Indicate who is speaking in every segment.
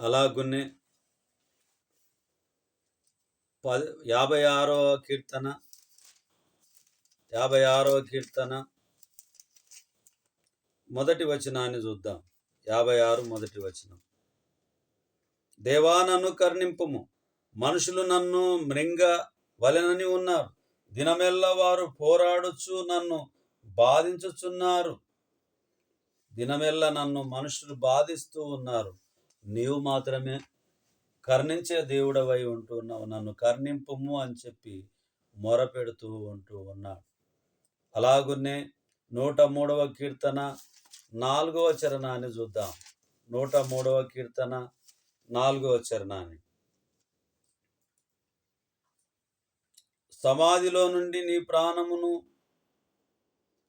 Speaker 1: అలాగునే పది యాభై ఆరవ కీర్తన యాభై ఆరవ కీర్తన. మొదటి వచనాన్ని చూద్దాం. యాభై ఆరు మొదటి వచనం. దేవా నన్ను కర్ణింపుము. మనుషులు నన్ను మృంగ వలెనని ఉన్నారు. దినమెల్ల వారు పోరాడుచు నన్ను బాధించుచున్నారు. దినమెల్ల నన్ను మనుషులు బాధిస్తూ ఉన్నారు. నీవు మాత్రమే కర్ణించే దేవుడవై ఉంటున్నావు నన్ను కర్ణింపుము అని చెప్పి మొరపెడుతూ ఉంటూ ఉన్నాడు. అలాగునే నూట మూడవ కీర్తన నాలుగవ చరణాన్ని చూద్దాం. నూట మూడవ కీర్తన నాలుగవ చరణాన్ని. సమాధిలో నుండి నీ ప్రాణమును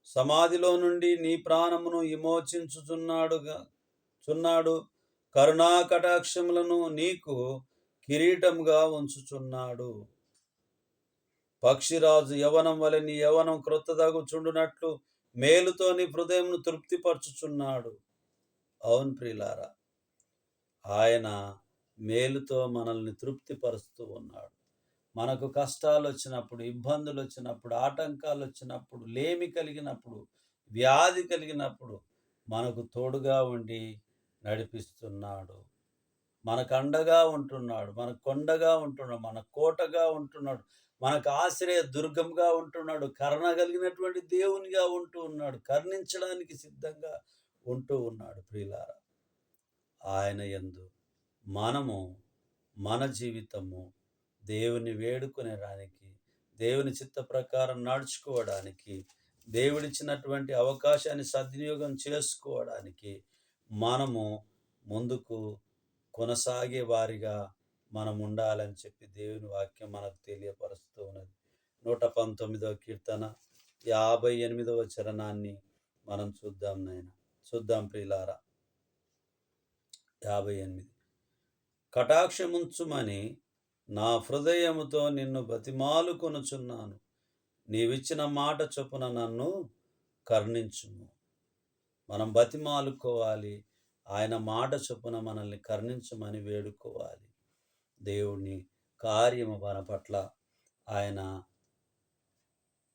Speaker 1: సమాధిలో నుండి నీ ప్రాణమును విమోచించుచున్నాడుగా చున్నాడు. కరుణా కటాక్షములను నీకు కిరీటంగా ఉంచుచున్నాడు. పక్షిరాజు యవనం వలె నీ యవనం క్రొత్తదగుచుండునట్లు మేలుతో నీ హృదయంను తృప్తిపరచుచున్నాడు. అవును ప్రిలారా ఆయన మేలుతో మనల్ని తృప్తిపరుస్తూ ఉన్నాడు. మనకు కష్టాలు వచ్చినప్పుడు ఇబ్బందులు వచ్చినప్పుడు ఆటంకాలు వచ్చినప్పుడు లేమి కలిగినప్పుడు వ్యాధి కలిగినప్పుడు మనకు తోడుగా ఉండి నడిపిస్తున్నాడు. మనకు అండగా ఉంటున్నాడు. మన కొండగా ఉంటున్నాడు. మన కోటగా ఉంటున్నాడు. మనకు ఆశ్రయ దుర్గంగా ఉంటున్నాడు. కరుణ కలిగినటువంటి దేవునిగా ఉంటూ ఉన్నాడు. కర్ణించడానికి సిద్ధంగా ఉంటూ ఉన్నాడు ప్రియులార. ఆయన ఎందు మనము మన జీవితము దేవుని వేడుకునేడానికి దేవుని చిత్త ప్రకారం నడుచుకోవడానికి దేవుడిచ్చినటువంటి అవకాశాన్ని సద్వినియోగం చేసుకోవడానికి మనము ముందుకు కొనసాగే వారిగా మనం ఉండాలని చెప్పి దేవుని వాక్యం మనకు తెలియపరుస్తూ ఉన్నది. నూట పంతొమ్మిదవ కీర్తన యాభై ఎనిమిదవ చరణాన్ని మనం చూద్దాం నాయన. చూద్దాం ప్రియులారా. యాభై ఎనిమిది. కటాక్షముంచుమని నా హృదయముతో నిన్ను బతిమాలు కొనుచున్నాను. నీవిచ్చిన మాట చొప్పున నన్ను కర్ణించుము. మనం బతిమాలుకోవాలి. ఆయన మాట చొప్పున మనల్ని కర్ణించమని వేడుకోవాలి. దేవుని కార్యము మన పట్ల ఆయన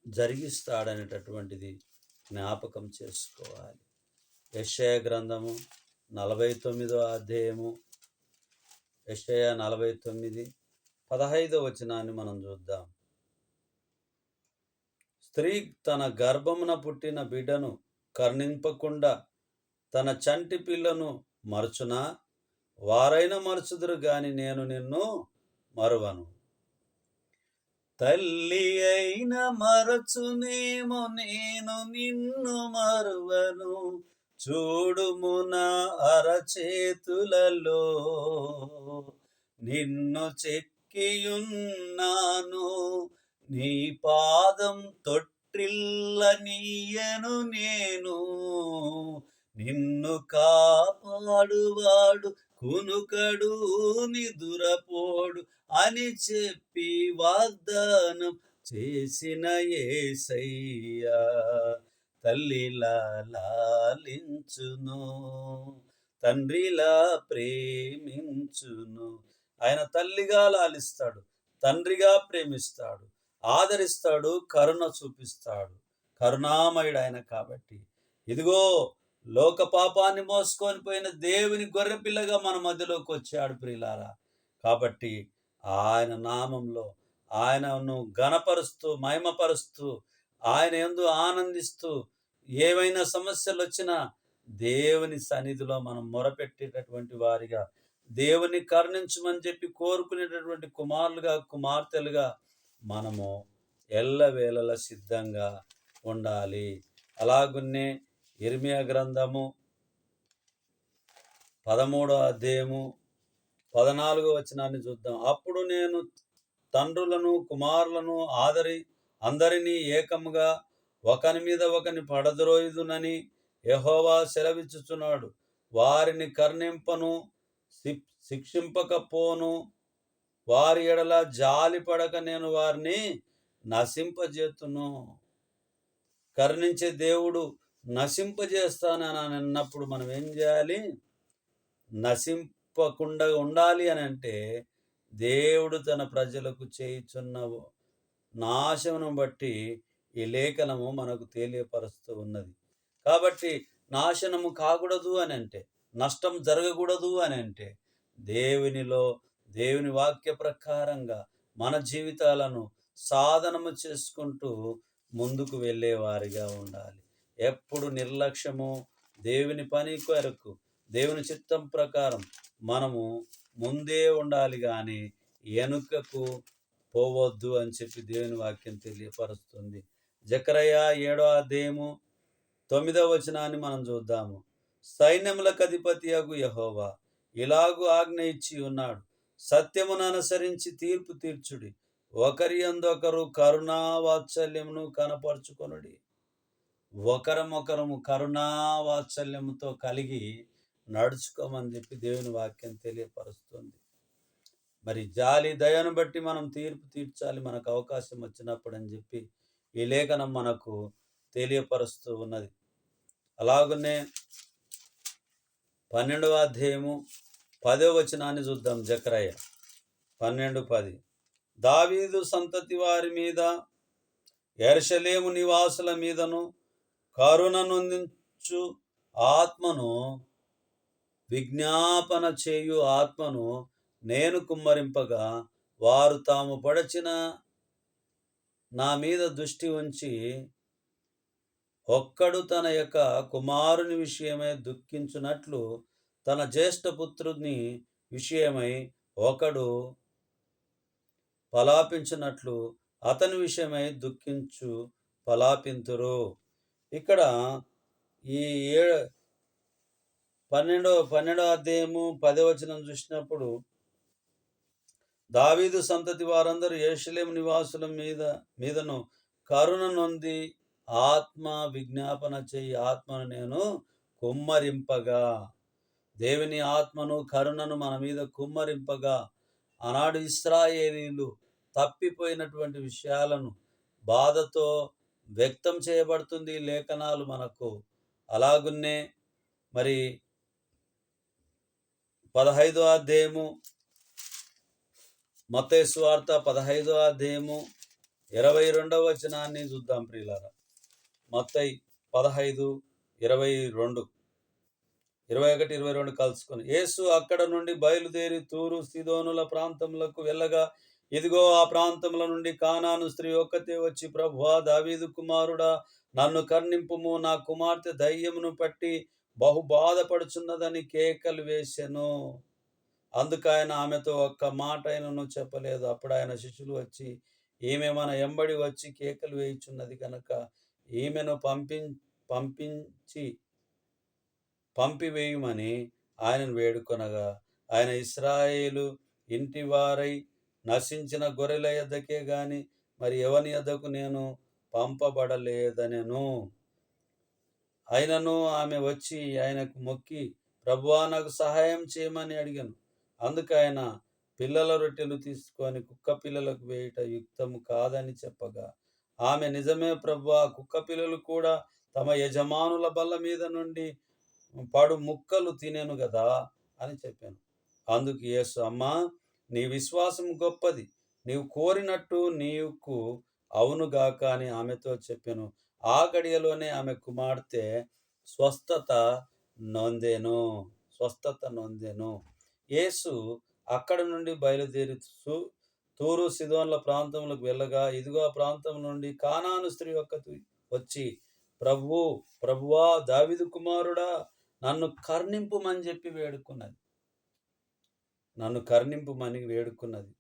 Speaker 1: జరిగిస్తాడనేటటువంటిది జ్ఞాపకం చేసుకోవాలి. యెషయా గ్రంథము నలభై తొమ్మిదో అధ్యాయము యెషయా నలభై తొమ్మిది పదహైదో వచనాన్ని మనం చూద్దాం. స్త్రీ తన గర్భమున పుట్టిన బిడ్డను కర్ణింపకుండా తన చంటి పిల్లను మరచునా? వారైనా మరచుదురు గాని నేను నిన్ను మరువను. తల్లి అయిన మరచునేమో నేను నిన్ను మరువను. చూడుము నా అరచేతులలో. నిన్ను చెక్కియున్నాను. నీ పాదం తొట్టిల్లనీయను నేను. నిన్ను కాపాడువాడు కునుకడు నిదురపోడు అని చెప్పి వాగ్దానం చేసిన ఏసయ్యా. తల్లిలా లాలించును తండ్రిలా ప్రేమించును. ఆయన తల్లిగా లాలిస్తాడు తండ్రిగా ప్రేమిస్తాడు ఆదరిస్తాడు కరుణ చూపిస్తాడు. కరుణామయుడు ఆయన కాబట్టి. ఇదిగో లోక పాపాన్ని మోసుకొని పోయిన దేవుని గొర్రెపిల్లగా మన మధ్యలోకి వచ్చాడు ప్రియులారా. కాబట్టి ఆయన నామంలో ఆయనను ఘనపరుస్తూ మహిమపరుస్తూ ఆయన ఎందు ఆనందిస్తూ ఏవైనా సమస్యలు వచ్చినా దేవుని సన్నిధిలో మనం మొరపెట్టేటటువంటి వారిగా దేవుని కరుణించమని చెప్పి కోరుకునేటటువంటి కుమారులుగా కుమార్తెలుగా మనము ఎల్లవేళల సిద్ధంగా ఉండాలి. అలాగున్నే ఇర్మియా గ్రంథము పదమూడో అధ్యాయము పదనాలుగో వచనాన్ని చూద్దాం. అప్పుడు నేను తండ్రులను కుమారులను ఆదరి అందరినీ ఏకముగా ఒకని మీద ఒకని పడద్రోయుదునని యహోవా సెలవిచ్చుచున్నాడు. వారిని కర్ణింపను శిక్షింపకపోను. వారి ఎడల జాలి పడక నేను వారిని నశింపజేతును. కరుణించే దేవుడు నశింపజేస్తానని అన్నప్పుడు మనం ఏం చేయాలి? నశింపకుండా ఉండాలి అని అంటే దేవుడు తన ప్రజలకు చేయుచున్న నాశమును బట్టి ఈ లేఖనము మనకు తెలియపరుస్తూ ఉన్నది. కాబట్టి నాశనము కాకూడదు అని అంటే నష్టం జరగకూడదు అని అంటే దేవునిలో దేవుని వాక్య ప్రకారంగా మన జీవితాలను సాధనము చేసుకుంటూ ముందుకు వెళ్ళేవారిగా ఉండాలి. ఎప్పుడు నిర్లక్ష్యము? దేవుని పని కొరకు దేవుని చిత్తం ప్రకారం మనము ముందే ఉండాలి కానీ వెనుకకు పోవద్దు అని చెప్పి దేవుని వాక్యం తెలియపరుస్తుంది. జకరయ్య ఏడో అధ్యాయము తొమ్మిదవ వచనాన్ని మనం చూద్దాము. సైన్యములకు అధిపతి అగు యహోవా ఇలాగు ఆజ్ఞ ఇచ్చి ఉన్నాడు. సత్యమును అనుసరించి తీర్పు తీర్చుడి. ఒకరి అందొకరు కరుణా వాత్సల్యమును కనపరుచుకొనుడి. ఒకరమొకరము కరుణావాత్సల్యముతో కలిగి నడుచుకోమని చెప్పి దేవుని వాక్యం తెలియపరుస్తుంది. మరి జాలి దయను బట్టి మనం తీర్పు తీర్చాలి మనకు అవకాశం వచ్చినప్పుడు అని చెప్పి ఈ లేఖనం మనకు తెలియపరుస్తూ ఉన్నది. అలాగనే పన్నెండవ అధ్యాయము పదో వచనాన్ని చూద్దాం జక్రయ్య. పన్నెండు పది. దావీదు సంతతి వారి మీద ఎర్షలేము నివాసుల మీదను కరుణనొందించు ఆత్మను విజ్ఞాపన చేయు ఆత్మను నేను కుమ్మరింపగా వారు తాము పడచిన నా మీద దృష్టి ఉంచి ఒక్కడు తన యొక్క కుమారుని విషయమై దుఃఖించున్నట్లు తన జ్యేష్ఠపుత్రుని విషయమై ఒకడు పలాపించినట్లు అతని విషయమై దుఃఖించు పలాపింతురు. ఇక్కడ ఈ ఏడు పన్నెండో పన్నెండో అధ్యాయము పదవచనం చూసినప్పుడు దావీదు సంతతి వారందరూ ఏషలేం నివాసుల మీద మీదను కరుణ నొంది ఆత్మ విజ్ఞాపన చేయి ఆత్మను నేను కుమ్మరింపగా. దేవుని ఆత్మను కరుణను మన మీద కుమ్మరింపగా. ఆనాడు ఇస్రాయేలీలు తప్పిపోయినటువంటి విషయాలను బాధతో వ్యక్తం చేయబడుతుంది లేఖనాలు మనకు. అలాగున్నే మరి పదహైదో అధ్యాయము మత్తయి వార్త పదహైదో అధ్యాయము ఇరవై రెండవ వచనాన్ని చూద్దాం ప్రియులారా. మొత్తై పదహైదు ఇరవై రెండు. ఇరవై ఒకటి ఇరవై రెండు కలుసుకొని యేసు అక్కడ నుండి బయలుదేరి తూరు సిదోనుల ప్రాంతములకు వెళ్ళగా ఇదిగో ఆ ప్రాంతముల నుండి కానాను స్త్రీ ఒక్కతే వచ్చి ప్రభువా దావీదు కుమారుడా నన్ను కర్ణింపుము నా కుమార్తె దయ్యమును పట్టి బహు బాధపడుచున్నదని కేకలు వేశాను అందుకు ఆయన ఆమెతో ఒక్క మాట ఆయనను చెప్పలేదు. అప్పుడు ఆయన శిష్యులు వచ్చి ఈమె మన ఎంబడి వచ్చి కేకలు వేయుచున్నది కనుక ఈమెను పంపిం పంపించి పంపివేయమని ఆయనను వేడుకొనగా ఆయన ఇస్రాయేలు ఇంటి వారై నశించిన గొర్రెల యొద్దకే గాని మరి ఎవని యొద్దకు నేను పంపబడలేదనెను? అయినను ఆమె వచ్చి ఆయనకు మొక్కి ప్రభువా నాకు సహాయం చేయమని అడిగాను. అందుకు ఆయన పిల్లల రొట్టెలు తీసుకొని కుక్క పిల్లలకు వేయుట యుక్తము కాదని చెప్పగా ఆమె నిజమే ప్రభువా కుక్క పిల్లలు కూడా తమ యజమానుల బల్ల మీద నుండి పడు ముక్కలు తినేను కదా అని చెప్పాను. అందుకు యేసు అమ్మా నీ విశ్వాసం గొప్పది. నీవు కోరినట్టు నీకు అవునుగాక అని ఆమెతో చెప్పాను. ఆ గడియలోనే ఆమె కుమార్తె స్వస్థత నొందెను స్వస్థత నొందెను. యేసు అక్కడ నుండి బయలుదేరి తూరు సిదోన్ల ప్రాంతంలోకి వెళ్ళగా ఇదిగో ఆ ప్రాంతం నుండి కానాను స్త్రీ ఒక్కతి వచ్చి ప్రభు ప్రభువా దావిదు కుమారుడా నన్ను కర్ణింపుమని చెప్పి వేడుకున్నది. నన్ను కర్ణింపుమని వేడుకున్నది.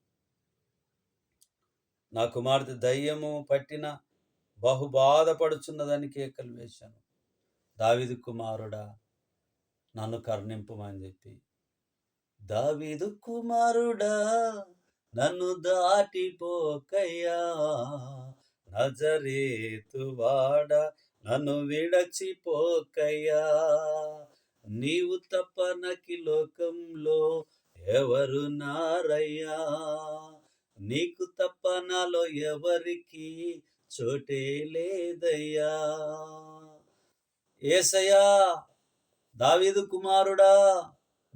Speaker 1: నా కుమార్తె దయ్యము పట్టిన బహు బాధపడుచున్నదని కేకలు వేశాను. దావిదు కుమారుడా నన్ను కర్ణింపుమని చెప్పి. దావిదు కుమారుడా నన్ను దాటిపోకయ్యా. నజరేతు వాడ నన్ను విడచిపోకయ్యా. నీవు తప్ప నకి లోకంలో ఎవరు నారయ్యా? నీకు తప్ప నాలో ఎవరికి చోటే లేదయ్యా? ఏసయ్యా దావీదు కుమారుడా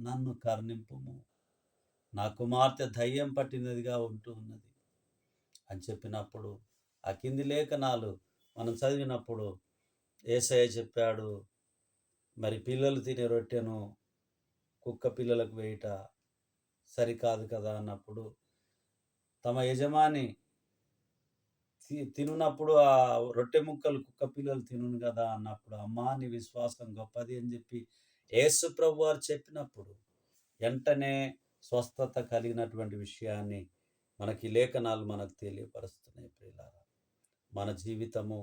Speaker 1: నన్ను కర్ణింపుము. నా కుమార్తె దయ్యం పట్టినదిగా ఉంటూ ఉన్నది. అని చెప్పినప్పుడు ఆ కింది లేఖనాలు మనం చదివినప్పుడు ఏసయ్య చెప్పాడు మరి పిల్లలు తినే రొట్టెను కుక్క పిల్లలకు వేయట సరికాదు కదా అన్నప్పుడు తమ యజమాని తి- తినున్నప్పుడు ఆ రొట్టె ముక్కలు కుక్క పిల్లలు తినును కదా అన్నప్పుడు అమ్మా నీ విశ్వాసం గొప్పది అని చెప్పి యేసు ప్రభు వారు చెప్పినప్పుడు వెంటనే స్వస్థత కలిగినటువంటి విషయాన్ని మనకి లేఖనాలు మనకు తెలియపరుస్తున్నాయి ప్రియులారా. మన జీవితము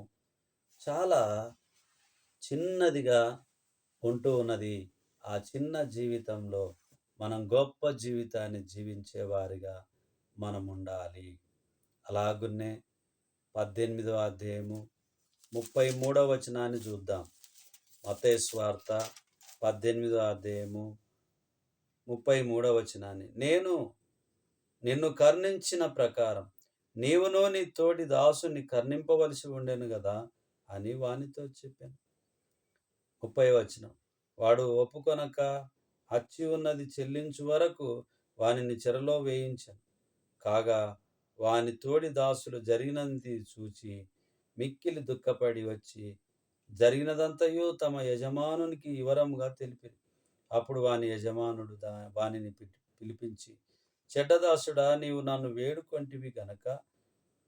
Speaker 1: చాలా చిన్నదిగా ఉంటూ ఉన్నది. ఆ చిన్న జీవితంలో మనం గొప్ప జీవితాన్ని జీవించేవారిగా మనం ఉండాలి అలాగున్నే పద్దెనిమిదవ అధ్యాయము ముప్పై మూడవ వచనాన్ని చూద్దాం. మతేశ్వార్త పద్దెనిమిదవ అధ్యాయము ముప్పై మూడవ వచనాన్ని. నేను నిన్ను కర్ణించిన ప్రకారం నీవును నీ తోటి దాసుని కర్ణింపవలసి ఉండేను కదా అని వానితో చెప్పాను. ముప్పై వచనం. వాడు ఒప్పుకొనక అచ్చి ఉన్నది చెల్లించు వరకు వానిని చెరలో వేయించాను. కాగా వాని తోడి దాసులు జరిగినది చూచి మిక్కిలి దుఃఖపడి వచ్చి జరిగినదంతయు తమ యజమానునికి వివరముగా తెలిపి అప్పుడు వాని యజమానుడు దా వానిని పిలి- పిలిపించి చెడ్డదాసుడా నీవు నన్ను వేడుకొంటివి గనక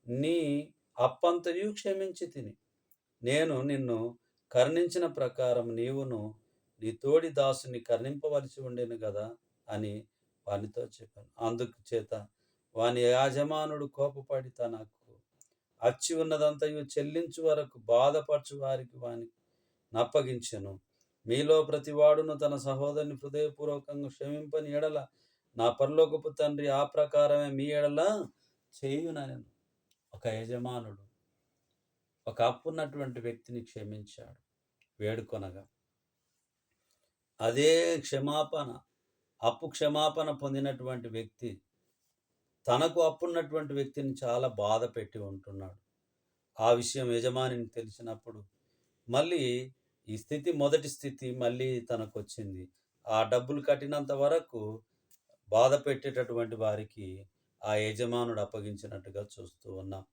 Speaker 1: నీ అప్పంతయు క్షమించి తిని. నేను నిన్ను కరుణించిన ప్రకారం నీవును నీ తోడి దాసుని కర్ణింపవలసి ఉండేను కదా అని వానితో చెప్పాను. అందుకు చేత వాని యాజమానుడు కోపపడి తనకు అచ్చి ఉన్నదంతయు చెల్లించు వరకు బాధపరచు వారికి వాని నప్పగించెను. మీలో ప్రతివాడును తన సహోదరుని హృదయపూర్వకంగా క్షమింపని ఎడల నా పరలోకపు తండ్రి ఆ ప్రకారమే మీ ఎడల చేయునను ఒక యజమానుడు ఒక అప్పున్నటువంటి వ్యక్తిని క్షమించాడు. వేడుకొనగా అదే క్షమాపణ అప్పు క్షమాపణ పొందినటువంటి వ్యక్తి తనకు అప్పున్నటువంటి వ్యక్తిని చాలా బాధ పెట్టి ఉంటున్నాడు. ఆ విషయం యజమానిని తెలిసినప్పుడు మళ్ళీ ఈ స్థితి మొదటి స్థితి మళ్ళీ తనకు వచ్చింది ఆ డబ్బులు కట్టినంత వరకు బాధ పెట్టేటటువంటి వారికి ఆ యజమానుడు అప్పగించినట్టుగా చూస్తూ ఉన్నాం.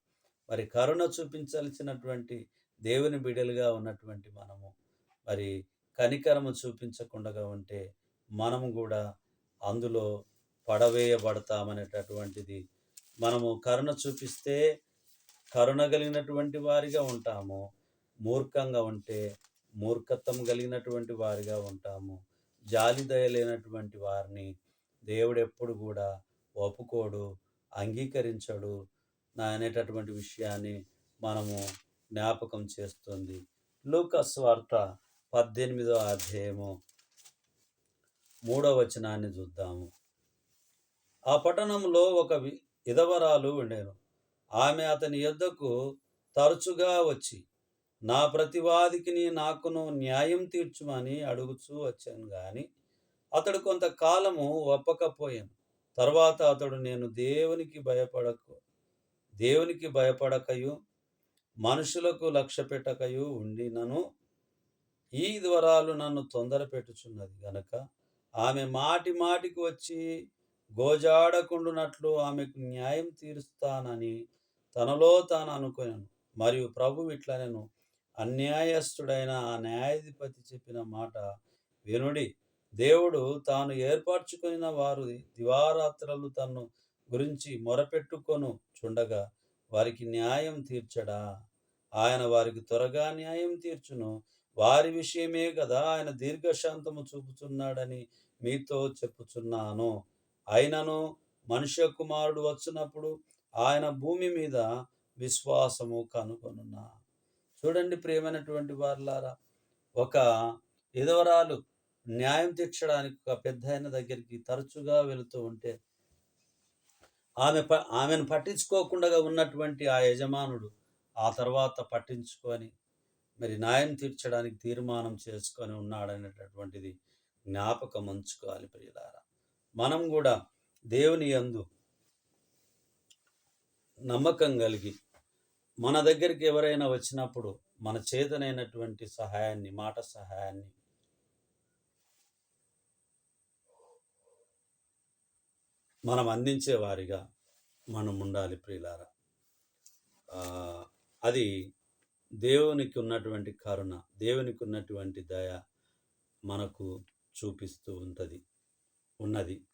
Speaker 1: మరి కరుణ చూపించాల్సినటువంటి దేవుని బిడలుగా ఉన్నటువంటి మనము మరి కనికరము చూపించకుండా ఉంటే మనము కూడా అందులో పడవేయబడతామనేటటువంటిది. మనము కరుణ చూపిస్తే కరుణ కలిగినటువంటి వారిగా ఉంటాము. మూర్ఖంగా ఉంటే మూర్ఖత్వం కలిగినటువంటి వారిగా ఉంటాము. జాలి దయ లేనటువంటి వారిని దేవుడు ఎప్పుడు కూడా ఒప్పుకోడు అంగీకరించడు అనేటటువంటి విషయాన్ని మనము జ్ఞాపకం చేస్తుంది. లూకస్ వార్త పద్దెనిమిదో అధ్యాయము మూడవ వచనాన్ని చూద్దాము. ఆ పట్టణంలో ఒక వి- ఉండేను. ఆమె అతని యొద్దకు తరచుగా వచ్చి నా ప్రతివాదికి నాకును న్యాయం తీర్చుమని అడుగుచూ వచ్చాను కానీ అతడు కొంతకాలము ఒప్పకపోయాను. తర్వాత అతడు నేను దేవునికి భయపడకు దేవునికి భయపడకయు మనుషులకు లక్ష్య పెట్టకయు ఉండినను. ఈ ద్వారాలు నన్ను తొందర పెట్టుచున్నది గనక ఆమె మాటి మాటికి వచ్చి గోజాడకుండునట్లు ఆమెకు న్యాయం తీరుస్తానని తనలో తాను అనుకున్నాను మరియు ప్రభు ఇట్లనెను అన్యాయస్తుడైన ఆ న్యాయాధిపతి చెప్పిన మాట వినుడి. దేవుడు తాను ఏర్పరచుకున్న వారు దివారాత్రలు తన్ను గురించి మొరపెట్టుకొను చుండగా వారికి న్యాయం తీర్చడా? ఆయన వారికి త్వరగా న్యాయం తీర్చును. వారి విషయమే కదా ఆయన దీర్ఘశాంతము చూపుచున్నాడని మీతో చెప్పుచున్నాను. అయినను మనుష్య కుమారుడు వచ్చినప్పుడు ఆయన భూమి మీద విశ్వాసము కనుగొనున్నా. చూడండి ప్రియమైనటువంటి వారులారా ఒక విధవరాలు న్యాయం తీర్చడానికి ఒక పెద్ద ఆయన దగ్గరికి తరచుగా వెళుతూ ఉంటే ఆమె ప ఆమెను పట్టించుకోకుండా ఉన్నటువంటి ఆ యజమానుడు ఆ తర్వాత పట్టించుకొని మరి న్యాయం తీర్చడానికి తీర్మానం చేసుకొని ఉన్నాడనేటటువంటిది జ్ఞాపకం ఉంచుకోవాలి ప్రియులారా. మనం కూడా దేవుని యందు నమ్మకం కలిగి మన దగ్గరికి ఎవరైనా వచ్చినప్పుడు మన చేతనైనటువంటి సహాయాన్ని మాట సహాయాన్ని మనం అందించే వారిగా మనం ఉండాలి ప్రియులారా. అది దేవునికి ఉన్నటువంటి కరుణ దేవునికి ఉన్నటువంటి దయ మనకు చూపిస్తూ ఉంటుంది ఉన్నది.